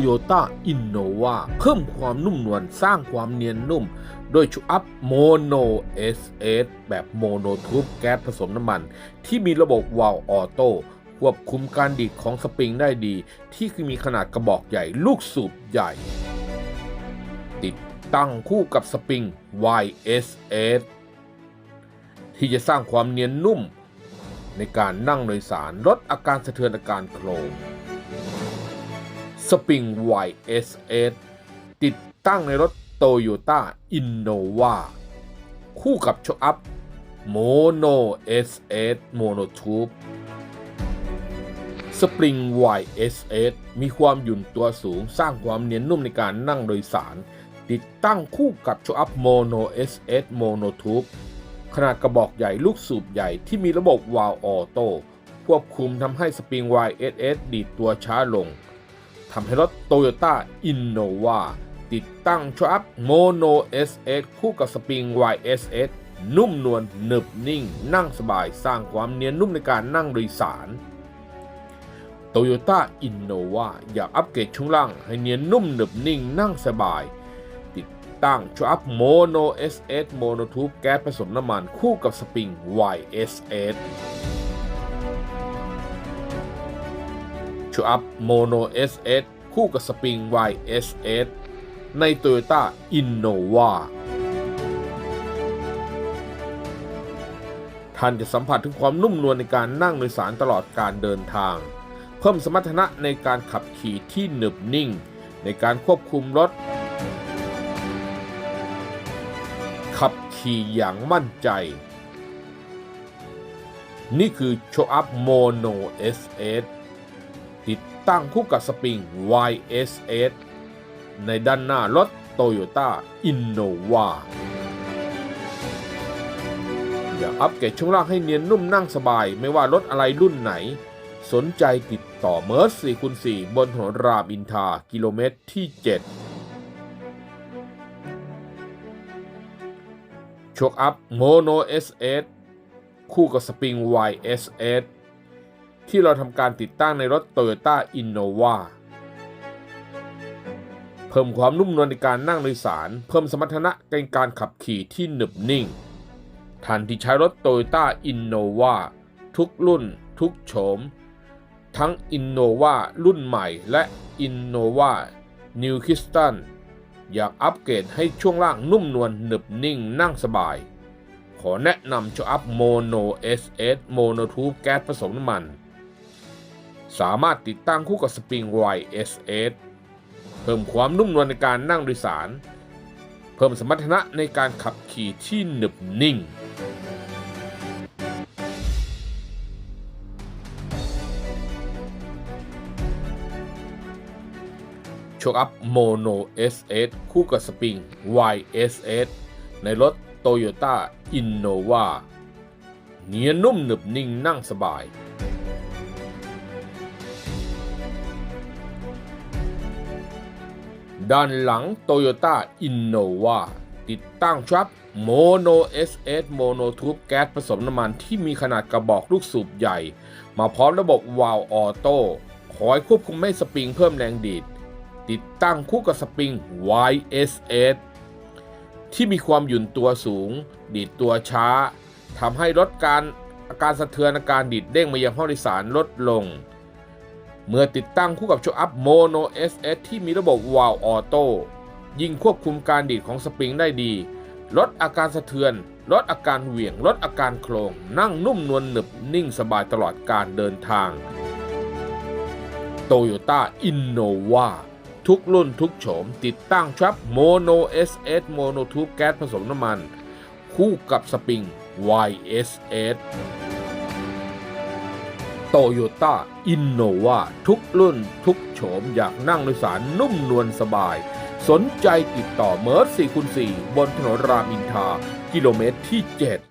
โยต้าอินโนวาเพิ่มความนุ่มนวลสร้างความเนียนนุ่ม โดยชุอัพโมโน SS แบบโมโนทูบแก๊สผสมน้ำมัน ที่มีระบบวาล์วออโต้ควบคุมการดีดของสปริงได้ดี ที่คือมีขนาดกระบอกใหญ่ลูกสูบใหญ่ ติดตั้งคู่กับสปริง YSS ที่จะสร้างความเนียนนุ่ม ในการนั่งโดยสารลดอาการสะเทือนอาการโครง สปริง YSS ติดตั้งในรถ Toyota Innova คู่กับโชอัพ Mono SS Mono Tube สปริง YSS มีความหยุ่นตัวสูงสร้างความเนียนนุ่มในการนั่งโดยสาร ติดตั้งคู่กับโชอัพ Mono SS Mono Tube ขนาดกระบอกใหญ่ลูกสูบใหญ่ที่มีระบบวาล์วออโต้ควบคุมทำให้สปริง YSS ดีดตัวช้าลง ทำให้รถ Toyota Innova ติดตั้งชอัพ Mono SS คู่กับสปริง YSS นุ่มนวลหนึบนิ่ง นั่งสบายสร้างความเนียนนุ่มในการนั่งโดยสาร Toyota Innova อยากอัปเกรดช่วงล่างให้เนียนนุ่มหนึบนิ่ง นั่งสบาย ติดตั้งชอัพ Mono SS Mono Tube แก๊สผสมน้ำมันคู่กับสปริง YSS ชูอัพโมโน SS คู่กับสปริง YSS ใน Toyota Innova ท่านจะสัมผัสถึงความนุ่มนวลในการนั่งโดยสารตลอดการเดินทาง เพิ่มสมรรถนะในการขับขี่ที่หนึบนิ่ง ในการควบคุมรถ ขับขี่อย่างมั่นใจ นี่คือโชอัพโมโน SS ตั้งคู่กับสปริง YSS ในด้านหน้ารถ Toyota Innova อยากอัปเกรดช่วงล่างให้เนียนนุ่มนั่งสบายไม่ว่ารถอะไรรุ่นไหน สนใจติดต่อเมิร์ส4คูณ4บนถนนรามอินทรากิโลเมตรที่ 7 โชคอัพโมโน SS คู่กับสปริง YSS ที่เราทำการติดตั้งในรถ Toyota Innova เพิ่มความนุ่มนวลในการนั่งโดยสาร เพิ่มสมรรถนะในการขับขี่ที่หนึบนิ่ง ท่านที่ใช้รถ Toyota Innova ทุกรุ่น ทุกโฉม ทั้ง Innova รุ่นใหม่และ Innova New Crystal อยากอัปเกรดให้ช่วงล่างนุ่มนวลหนึบนิ่งนั่งสบาย ขอแนะนำโชอัพ Mono SS Mono Tube แก๊สผสมน้ำมัน สามารถติดตั้งคู่กับสปริง YSS เพิ่มความนุ่มนวลในการนั่งโดยสาร เพิ่มสมรรถนะในการขับขี่ที่หนึบนิ่ง โชคอัพโมโน SS คู่กับสปริง YSS ในรถ Toyota Innova เนียนนุ่มหนึบนิ่งนั่งสบาย ด้านหลัง Toyota Innova ติดตั้งชับ Mono SS Mono Tube แก๊สผสมน้ำมันที่มีขนาดกระบอกลูกสูบใหญ่ มาพร้อมระบบวาล์วออโต้คอยควบคุมให้สปริงเพิ่มแรงดีด ติดตั้งคู่กับสปริง YSS ที่มีความหยุ่นตัวสูง ดีดตัวช้าทำให้ลดการอาการสะเทือนอาการดีดเด้งมายังห้องโดยสารลดลง เมื่อติดตั้งคู่กับโชอัพโมโน SS ที่มีระบบวาล์วออโต้ยิ่งควบคุมการดีดของสปริงได้ดี ลดอาการสะเทือน ลดอาการเหวี่ยง ลดอาการโครงนั่งนุ่มนวลหนึบนิ่งสบายตลอดการเดินทาง Toyota Innova ทุกรุ่นทุกโฉม ติดตั้งชับ Mono SS Mono Tube แก๊สผสมน้ำมัน คู่กับสปริง YSS โตโยต้าอินโนวาทุกรุ่นทุกโฉมอยากนั่งโดยสารนุ่มนวลสบาย สนใจติดต่อเมิร์ส4คูณ4บนถนนรามอินทรากิโลเมตรที่ 7